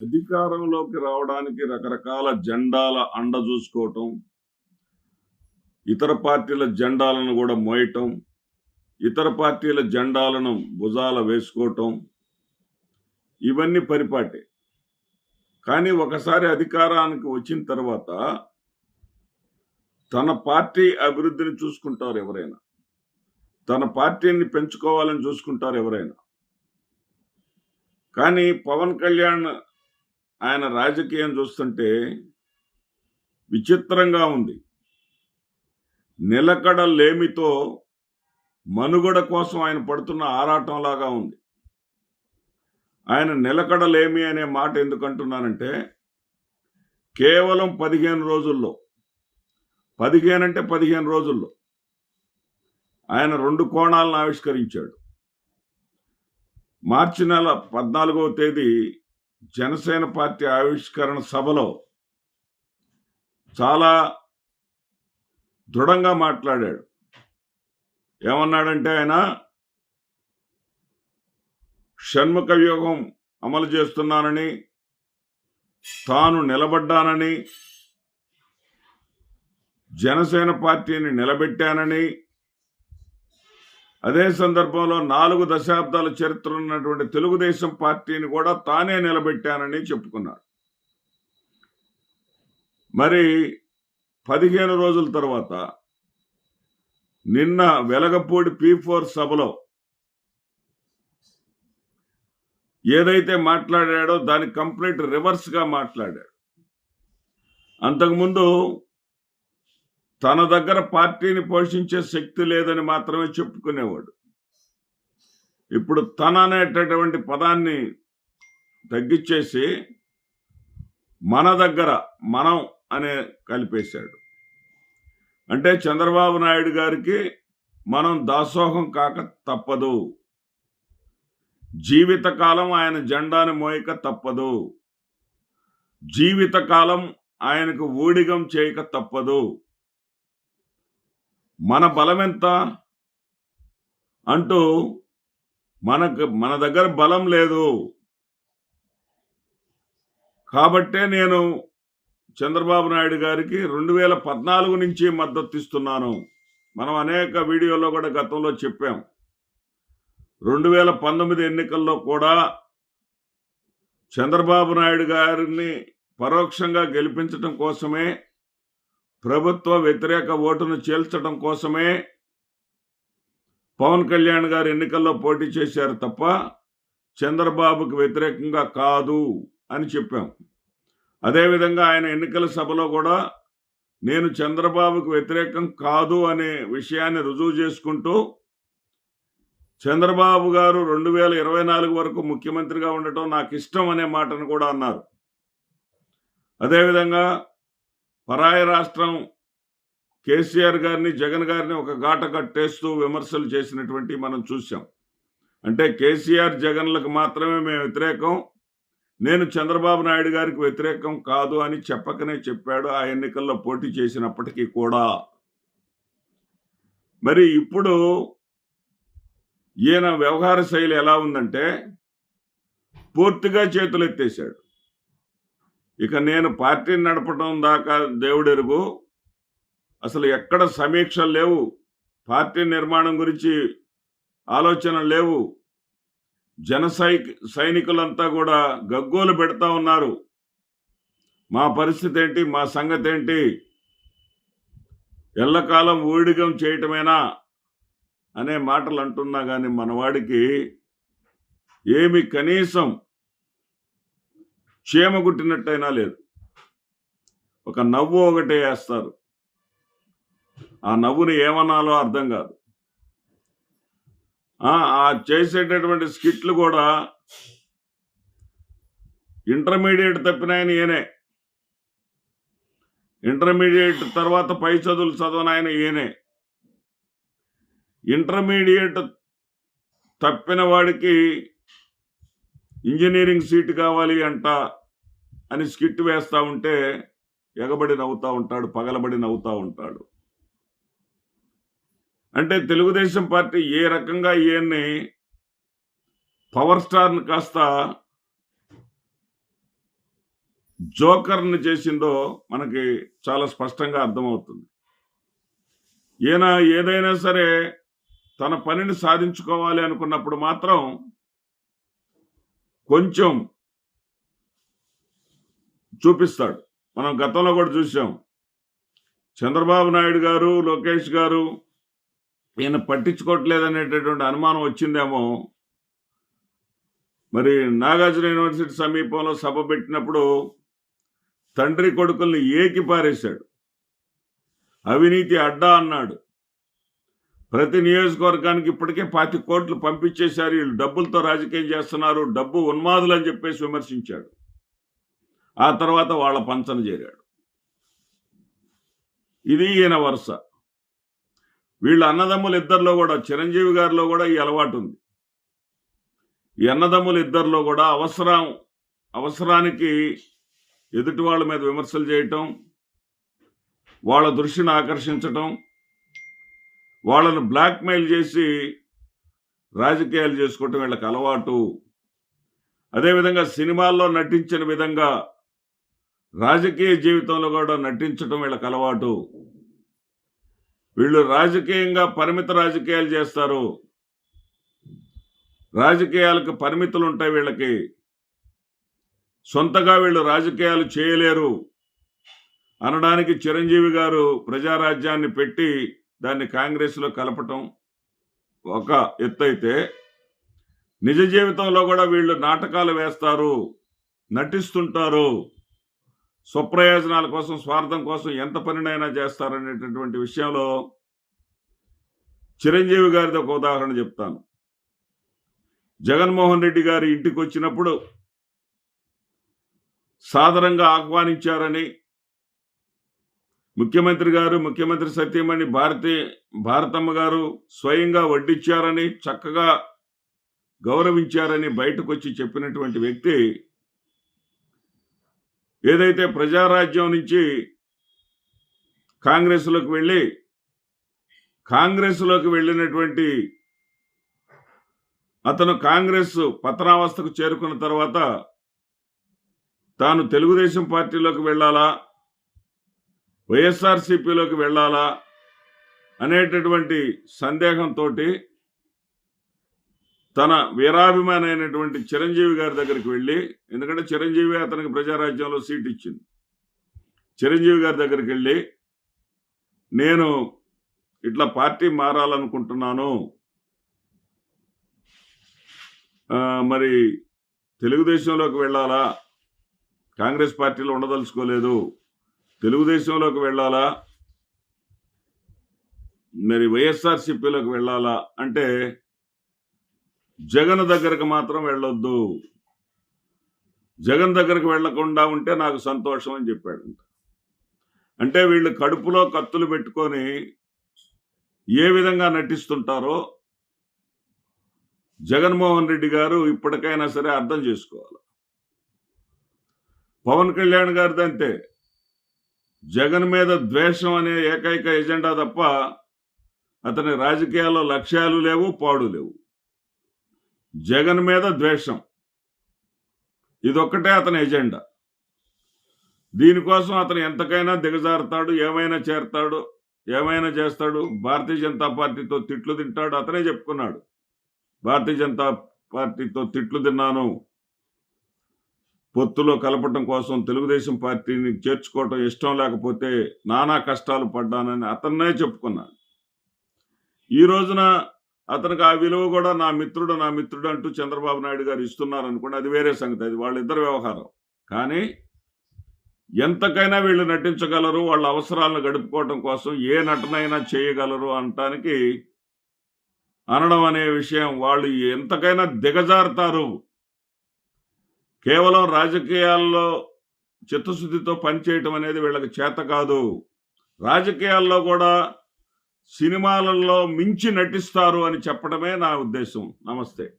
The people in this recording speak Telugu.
అధికారంలోకి రావడానికి రకరకాల జెండాల అండ చూసుకోవటం ఇతర పార్టీల జెండాలను కూడా మోయటం ఇతర పార్టీల జెండాలను భుజాల వేసుకోవటం ఇవన్నీ పరిపాటే. కానీ ఒకసారి అధికారానికి వచ్చిన తర్వాత తన పార్టీ అభివృద్ధిని చూసుకుంటారు ఎవరైనా. తన పార్టీని పెంచుకోవాలని చూసుకుంటారు ఎవరైనా. కానీ పవన్ కళ్యాణ్ ఆయన రాజకీయం చూస్తుంటే విచిత్రంగా ఉంది. నిలకడ లేమితో మనుగడ కోసం ఆయన పడుతున్న ఆరాటంలాగా ఉంది. ఆయన నిలకడలేమి అనే మాట ఎందుకంటున్నానంటే కేవలం పదిహేను రోజుల్లో పదిహేను అంటే పదిహేను రోజుల్లో ఆయన రెండు కోణాలను ఆవిష్కరించాడు. మార్చి నెల పద్నాలుగవ తేదీ జనసేన పార్టీ ఆవిష్కరణ సభలో చాలా దృఢంగా మాట్లాడాడు. ఏమన్నాడంటే ఆయన షణ్ముఖ వ్యూహం అమలు చేస్తున్నానని తాను నిలబడ్డానని జనసేన పార్టీని నిలబెట్టానని అదే సందర్భంలో నాలుగు దశాబ్దాల చరిత్ర ఉన్నటువంటి తెలుగుదేశం పార్టీని కూడా తానే నిలబెట్టానని చెప్పుకున్నాడు మరి పదిహేను రోజుల తర్వాత నిన్న వెలగపూడి పీ ఫోర్ సభలో ఏదైతే మాట్లాడాడో దాని కంప్లీట్ రివర్స్గా మాట్లాడాడు. అంతకుముందు తన దగ్గర పార్టీని పోషించే శక్తి లేదని మాత్రమే చెప్పుకునేవాడు. ఇప్పుడు తన అనేటటువంటి పదాన్ని తగ్గించేసి మన దగ్గర మనం అనే కలిపేశాడు. అంటే చంద్రబాబు నాయుడు గారికి మనం దాసోహం కాక తప్పదు. జీవితకాలం ఆయన జెండాను మోయక తప్పదు. జీవితకాలం ఆయనకు ఊడిగం చేయక తప్పదు. మన బలం ఎంత? అంటూ మనకు మన దగ్గర బలం లేదు. కాబట్టే నేను చంద్రబాబు నాయుడు గారికి రెండు వేల పద్నాలుగు నుంచి మద్దతు ఇస్తున్నాను మనం అనేక వీడియోలో కూడా గతంలో చెప్పాం. రెండు వేల పంతొమ్మిది ఎన్నికల్లో కూడా చంద్రబాబు నాయుడు గారిని పరోక్షంగా గెలిపించడం కోసమే ప్రభుత్వ వ్యతిరేక ఓటును చేల్చడం కోసమే పవన్ కళ్యాణ్ గారు ఎన్నికల్లో పోటీ చేశారు తప్ప చంద్రబాబుకు వ్యతిరేకంగా కాదు అని చెప్పాం. అదేవిధంగా ఆయన ఎన్నికల సభలో కూడా నేను చంద్రబాబుకు వ్యతిరేకం కాదు అనే విషయాన్ని రుజువు చేసుకుంటూ చంద్రబాబు గారు రెండు వేల ఇరవై నాలుగు వరకు ముఖ్యమంత్రిగా ఉండటం నాకు ఇష్టం అనే మాటను కూడా అన్నారు. అదేవిధంగా పరాయి రాష్ట్రం కేసీఆర్ గారిని జగన్ గారిని ఒక గాట కట్టేస్తూ విమర్శలు చేసినటువంటి మనం చూసాం అంటే కేసీఆర్ జగన్లకు మాత్రమే మేము వ్యతిరేకం నేను చంద్రబాబు నాయుడు గారికి వ్యతిరేకం కాదు అని చెప్పకనే చెప్పాడు ఆ ఎన్నికల్లో పోటీ చేసినప్పటికీ కూడా. మరి ఇప్పుడు ఈయన వ్యవహార శైలి ఎలా ఉందంటే పూర్తిగా చేతులు ఎత్తేసాడు ఇక నేను పార్టీని నడపడం దాకా దేవుడెరుగు. అసలు ఎక్కడ సమీక్షలు లేవు. పార్టీ నిర్మాణం గురించి ఆలోచన లేవు. జన సైనికులంతా కూడా గగ్గోలు పెడతా ఉన్నారు. మా పరిస్థితి ఏంటి మా సంగతి ఏంటి ఎల్లకాలం ఊడిగం చేయటమేనా? అనే మాటలు అంటున్నా కానీ మనవాడికి ఏమి కనీసం క్షేమ లేదు. ఒక నవ్వు ఒకటే వేస్తారు. ఆ నవ్వుని ఏమనాలో అర్థం కాదు. ఆ చేసేటటువంటి స్కిట్లు కూడా ఇంటర్మీడియట్ తప్పినాయని ఈయనే. ఇంటర్మీడియట్ తర్వాత పై చదువులు చదవనాయన ఈయనే. ఇంటర్మీడియట్ తప్పిన వాడికి ఇంజనీరింగ్ సీట్ కావాలి అంట. అని స్కిట్ వేస్తూ ఉంటే ఎగబడి నవ్వుతూ ఉంటాడు పగలబడి నవ్వుతూ ఉంటాడు. అంటే తెలుగుదేశం పార్టీ ఏ రకంగా ఈయన్ని పవర్ స్టార్ని కాస్త జోకర్ని చేసిందో మనకి చాలా స్పష్టంగా అర్థమవుతుంది. ఈయన ఏదైనా సరే తన పనిని సాధించుకోవాలి అనుకున్నప్పుడు మాత్రం కొంచెం చూపిస్తాడు. మనం గతంలో కూడా చూసాం చంద్రబాబు నాయుడు గారు లోకేష్ గారు ఈయన పట్టించుకోవట్లేదనేటటువంటి అనుమానం వచ్చిందేమో. మరి నాగార్జున యూనివర్సిటీ సమీపంలో సభ పెట్టినప్పుడు తండ్రి కొడుకుల్ని ఏకి పారేశాడు. అవినీతి అడ్డా అన్నాడు. ప్రతి నియోజకవర్గానికి ఇప్పటికే పాతి కోట్లు పంపించేశారు. వీళ్ళు డబ్బులతో రాజకీయం చేస్తున్నారు. డబ్బు ఉన్మాదులు అని చెప్పేసి విమర్శించాడు. ఆ తర్వాత వాళ్ళ పంచన చేరాడు. ఇది ఈయన వరుస. వీళ్ళ అన్నదమ్ములు ఇద్దరిలో కూడా చిరంజీవి గారిలో కూడా ఈ అలవాటు ఉంది ఈ అన్నదమ్ములు ఇద్దరిలో కూడా అవసరం అవసరానికి ఎదుటి వాళ్ళ మీద విమర్శలు చేయటం వాళ్ళ దృష్టిని ఆకర్షించటం వాళ్ళను బ్లాక్మెయిల్ చేసి రాజకీయాలు చేసుకోవటం వీళ్ళకి అలవాటు. అదేవిధంగా సినిమాల్లో నటించిన విధంగా రాజకీయ జీవితంలో కూడా నటించటం వీళ్ళకి అలవాటు. వీళ్ళు రాజకీయంగా పరిమిత రాజకీయాలు చేస్తారు. రాజకీయాలకు పరిమితులు ఉంటాయి వీళ్ళకి. సొంతగా వీళ్ళు రాజకీయాలు చేయలేరు. అనడానికి చిరంజీవి గారు ప్రజారాజ్యాన్ని పెట్టి దాన్ని కాంగ్రెస్లో కలపటం ఒక ఎత్తు అయితే నిజ జీవితంలో కూడా వీళ్ళు నాటకాలు వేస్తారు నటిస్తుంటారు. స్వప్రయోజనాల కోసం స్వార్థం కోసం ఎంత పనినైనా చేస్తారనేటటువంటి విషయంలో చిరంజీవి గారిది ఒక ఉదాహరణ చెప్తాను. జగన్మోహన్ రెడ్డి గారి ఇంటికి వచ్చినప్పుడు సాదరంగా ఆహ్వానించారని ముఖ్యమంత్రి గారు ముఖ్యమంత్రి సత్యమణి భారతి భారతమ్మ గారు స్వయంగా వడ్డించారని చక్కగా గౌరవించారని బయటకు వచ్చి చెప్పినటువంటి వ్యక్తి ఏదైతే ప్రజారాజ్యం నుంచి కాంగ్రెస్లోకి వెళ్ళి కాంగ్రెస్లోకి వెళ్ళినటువంటి అతను కాంగ్రెస్ పతనావస్థకు చేరుకున్న తర్వాత తాను తెలుగుదేశం పార్టీలోకి వెళ్ళాలా? వైఎస్ఆర్సీపీలోకి వెళ్ళాలా? అనేటటువంటి సందేహంతో తన వీరాభిమాని అయినటువంటి చిరంజీవి గారి దగ్గరికి వెళ్ళి ఎందుకంటే చిరంజీవి అతనికి ప్రజారాజ్యంలో సీట్ ఇచ్చింది. చిరంజీవి గారి దగ్గరికి వెళ్ళి నేను ఇట్లా పార్టీ మారాలనుకుంటున్నాను. మరి తెలుగుదేశంలోకి వెళ్ళాలా? కాంగ్రెస్ పార్టీలో ఉండదలుచుకోలేదు. తెలుగుదేశంలోకి వెళ్ళాలా? మరి వైఎస్ఆర్సిపిలోకి వెళ్ళాలా? అంటే జగన్ దగ్గరకు మాత్రం వెళ్ళొద్దు. జగన్ దగ్గరకు వెళ్ళకుండా ఉంటే నాకు సంతోషం అని చెప్పాడంట అంటే వీళ్ళు కడుపులో కత్తులు పెట్టుకొని ఏ విధంగా నటిస్తుంటారో జగన్మోహన్ రెడ్డి గారు ఇప్పటికైనా సరే అర్థం చేసుకోవాలి. పవన్ కళ్యాణ్ గారిది అంతే. జగన్ మీద ద్వేషం అనే ఏకైక ఎజెండా తప్ప అతని రాజకీయాల్లో లక్ష్యాలు లేవు పాడు లేవు. జగన్ మీద ద్వేషం. ఇదొక్కటే అతని ఎజెండా. దీనికోసం అతను ఎంతకైనా దిగజారుతాడు ఏమైనా చేరతాడు ఏమైనా చేస్తాడు భారతీయ జనతా పార్టీతో తిట్లు తింటాడు అతనే చెప్పుకున్నాడు. భారతీయ జనతా పార్టీతో తిట్లు తిన్నాను. పొత్తులో కలపటం కోసం తెలుగుదేశం పార్టీని చేర్చుకోవటం ఇష్టం లేకపోతే నానా కష్టాలు పడ్డానని అతన్నే చెప్పుకున్నాడు. ఈ రోజున అతనికి ఆ విలువ కూడా నా మిత్రుడు నా మిత్రుడు అంటూ చంద్రబాబు నాయుడు గారు ఇస్తున్నారు అనుకోండి అది వేరే సంగతి. అది వాళ్ళిద్దరు వ్యవహారం. కానీ ఎంతకైనా వీళ్ళు నటించగలరు వాళ్ళ అవసరాలను గడుపుకోవటం కోసం ఏ నటనైనా చేయగలరు అనటానికి అనడం అనే విషయం వాళ్ళు ఎంతకైనా దిగజారుతారు. కేవలం రాజకీయాల్లో చిత్తశుద్ధితో పనిచేయటం అనేది వీళ్ళకి చేత కాదు. రాజకీయాల్లో కూడా సినిమాలలో మించి నటిస్తారు అని చెప్పడమే నా ఉద్దేశం. నమస్తే.